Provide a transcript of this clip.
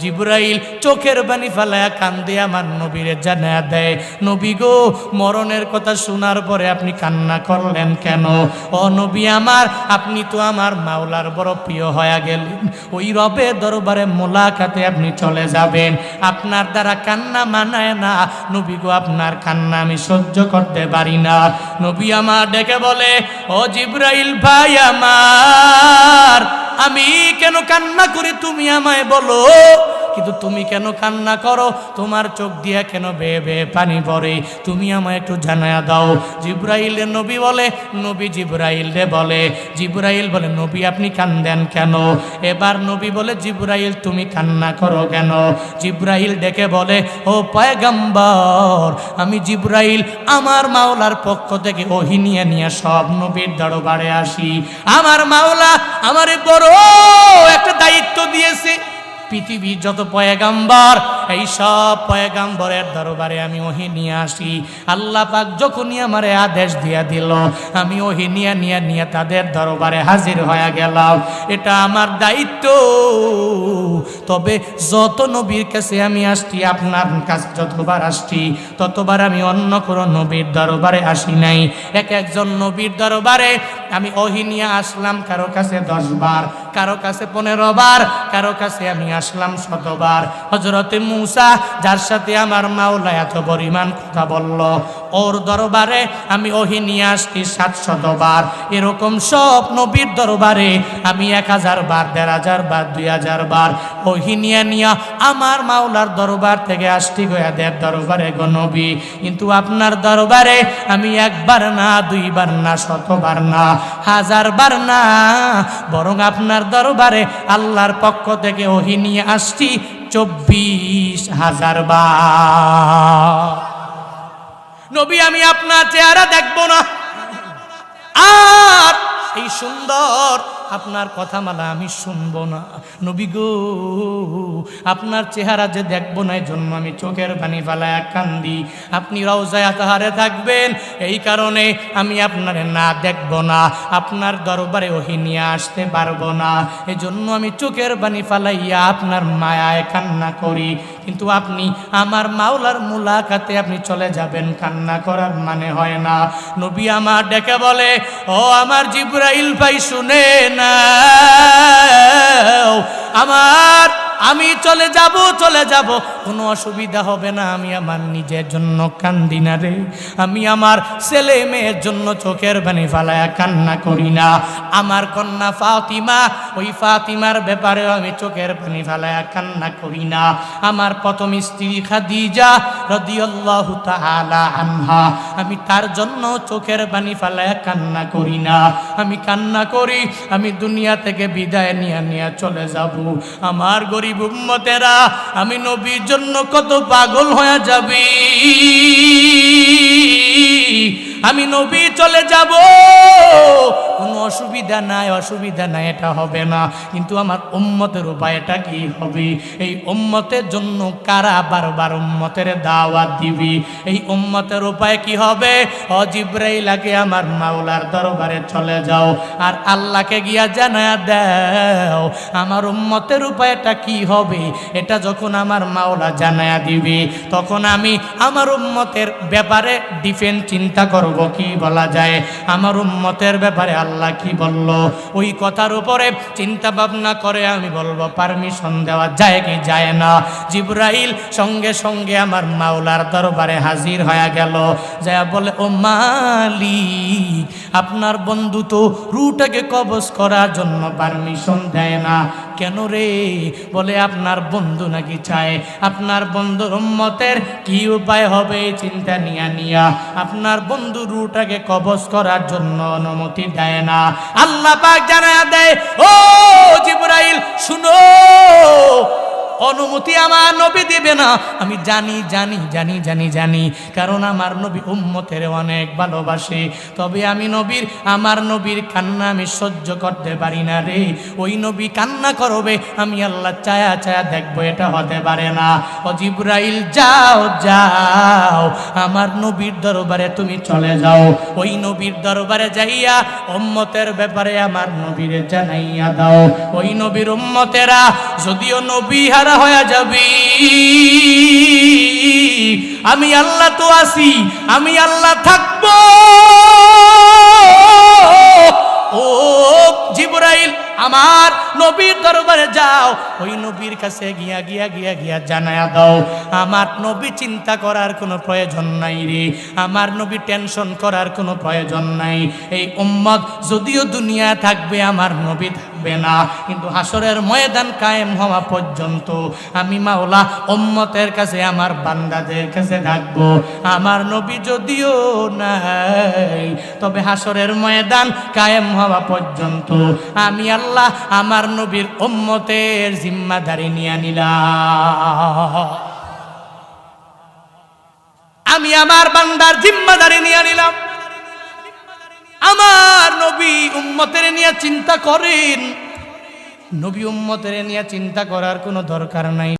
জিব্রাইল চোখের বাণী ফেলায়া কান্দে আমার নবীরে জানা দেয়, নবী গো, মরণের কথা শোনার পরে আপনি কান্না করলেন কেন? ও নবী আমার, আপনি তো আমার মাওলার বড় প্রিয় হয়ে গেলেন। ওই রবে দরবারে মোলাকাতে আপনি চলে যাবেন। আপনার দ্বারা কান্না মানায় না। নবী গো, আপনার কান্না আমি সহ্য করতে পারি না। নবী আমার ডেকে বলে, ও জিব্রাইল ভাই আমার আমি কেন কান্না করি তুমি আমায় বলো? কিন্তু তুমি কেন কান্না করো? তোমার চোখ দিয়া কেন বেয়ে বেয়ে পানি পড়ে? তুমি আমায় একটু জানায়া দাও। জিব্রাইলে নবী বলে, নবী জিব্রাইল রে বলে। জিব্রাইল বলে, নবী আপনি কান্দেন কেন? এবার নবী বলে, জিব্রাইল তুমি কান্না করো কেন? জিব্রাইল ডেকে বলে, ও পয়গম্বর, আমি জিব্রাইল, আমার মাওলার পক্ষ থেকে ওহি নিয়ে নিয়ে সব নবীর দরবারে আসি। আমার মাওলা আমারে বড় একটা দায়িত্ব দিয়েছে। পৃথিবীর যত পয়গাম্বর, এই সব পয়গাম্বরের দরবারে আমি ওহি নিয়ে আসি। আল্লাহ পাক যখনই আমারে আদেশ দিয়া দিল, আমি ওহি নিয়ে নিয়ে নিয়ে তাদের দরবারে হাজির হয়ে গেলাম। এটা আমার দায়িত্ব। তবে যত নবীর কাছে আমি আসছি, আপনার কাছে যতবার আসছি, ততবার আমি অন্য কোনো নবীর দরবারে আসি নাই। এক একজন নবীর দরবারে আমি ওহি নিয়ে আসলাম কারও কাছে দশ বার কারও কাছে পনেরো বার, কারও কাছে আমি আসলাম শতবার। হজরতে মুসা, যার সাথে আমার মাওলা এত পরিমাণ কথা বলল ওর দরবারে আমি ওহি নিয়ে আসছি সাত শতবার এরকম সব নবীর দরবারে আমি এক হাজার বার, দেড় হাজার বার, দুই হাজার বার ওহি নিয়ে নিয়ে আমার মাওলার দরবার থেকে আসছি গোয়াদের দরবারে গো নবী। কিন্তু আপনার দরবারে আমি একবার না, দুইবার না, শতবার না, হাজার বার না। বরং আপনার দরবারে আল্লাহর পক্ষ থেকে ওহি নিয়ে আসছি চব্বিশ হাজার বার। নবী, আমি আপনার চেহারা দেখব না। আর এই সুন্দর আপনার কথা মালা আমি শুনব না। নবী গো, আপনার চেহারা যে দেখব না জন্য আমি চোখের পানি ফালায় কান্দি। আপনি রওজায় তাহারে থাকবেন, এই কারণে আমি আপনারে না দেখব না। আপনার দরবারে ওহি নিয়ে আসতে পারব না। এই জন্য আমি চোখের পানি ফালাইয়া আপনার মায়ায় কান্না করি। কিন্তু আপনি আমার মাওলার মুলাকাতে আপনি চলে যাবেন, কান্না করার মানে হয় না। নবী আমার ডেকে বলে, ও আমার জিব্রাইল ভাই, শুনে না আমার আমি চলে যাব চলে যাব। কোনো অসুবিধা হবে না, আমি আমার নিজের জন্য কান্দি না রে। আমি আমার ছেলে মেয়ের জন্য চোখের বানি ফালায়া কান্না করি না। আমার কন্যা ফাতিমা, ওই ফাতিমার ব্যাপারেও আমি চোখের পানি ফালায়া কান্না করি না। আমার প্রথম স্ত্রী খাদিজা রদিয়াল্লাহু তাআলা আনহা, আমি তার জন্য চোখের বানি ফালায়া কান্না করি না। আমি কান্না করি, আমি দুনিয়া থেকে বিদায় নিয়ে নিয়ে চলে যাব। আমার গরিব উম্মতেরা আমি নবীর জন্য কত পাগল হয়ে যাবি। আমি নবী চলে যাব অসুবিধা নাই অসুবিধা নাই, এটা হবে না। কিন্তু আমার উম্মতের উপায়টা কি হবে? এই উম্মতের জন্য কারা বারবার উম্মতের দাওয়াত দিবি? এই উম্মতের উপায় কি হবে? অজিব্রাইল আগে আমার মাওলার দরবারে চলে যাও আর আল্লাহকে গিয়া জানা দাও, আমার উম্মতের উপায়টা কি হবে? এটা যখন আমার মাওলা জানায়া দিবি, তখন আমি আমার উম্মতের ব্যাপারে ডিফেন্স চিন্তা করব, কি বলা যায়? আমার উম্মতের ব্যাপারে আল্লাহ কি বলল? ওই কথার উপরে চিন্তা ভাবনা করে আমি বলব, পারমিশন দেওয়া যায় কি যায় না? জিব্রাইল সঙ্গে সঙ্গে আমার মাওলার দরবারে হাজির হয়ে গেল। যা বলে, ও মালি আপনার বন্ধু তো রুটাকে কবজ করার জন্য পারমিশন দেয় না। কেন রে? বলে, আপনার বন্ধু নাকি চায়? আপনার বন্ধুর উম্মতের কি উপায় হবে? চিন্তা নিয়া নিয়া। আপনার বন্ধু রুটাকে কবজ করার জন্য অনুমতি দেয় না। আল্লাহ পাক জানা দেয়, ও জিব্রাইল, শুনো! অনুমতি আমার নবী দিবে না। আমি জানি জানি জানি জানি জানি, কারণ আমার নবী উম্মতের অনেক ভালোবাসে। তবে আমি নবীর, আমার নবীর কান্না আমি সহ্য করতে পারি না রে। ওই নবী কান্না করবে, আমি আল্লাহ চায়া চায়া দেখব, এটা হতে পারে না। ও জিব্রাইল, যাও যাও, আমার নবীর দরবারে তুমি চলে যাও। ওই নবীর দরবারে যাইয়া উম্মতের ব্যাপারে আমার নবীরে জানাইয়া দাও। ওই নবীর উম্মতেরা, যদিও নবী হারা ছাড়া হয়ে যাবি। আমি আল্লাহ তো আছি, আমি আল্লাহ থাকব। ও জিবরাইল, আমার নবীর দরবারে যাও। ওই নবীর কাছে গিয়া গিয়া গিয়া গিয়া জানায়া দাও। আমার নবী চিন্তা করার কোনো প্রয়োজন নাই রে। আমার নবী টেনশন করার কোনো প্রয়োজন নাই। এই উম্মত যদিও দুনিয়া থাকবে, আমার নবী থাকবে। না। কিন্তু হাসরের ময়দান কায়েম হওয়া পর্যন্ত আমি মাওলা উম্মতের কাছে, আমার বান্দাদের কাছে থাকব। আমার নবী যদিও নাই, তবে হাসরের ময়দান কায়েম হওয়া পর্যন্ত আমি আল্লাহ আমার নবীর উম্মতের জিম্মাদারি নিয়ে নিলাম। আমি আমার বান্দার জিম্মাদারি নিয়ে নিলাম। আমার নবী উম্মতের নিয়ে চিন্তা করেন। নবী উম্মতের নিয়ে চিন্তা করার কোনো দরকার নাই।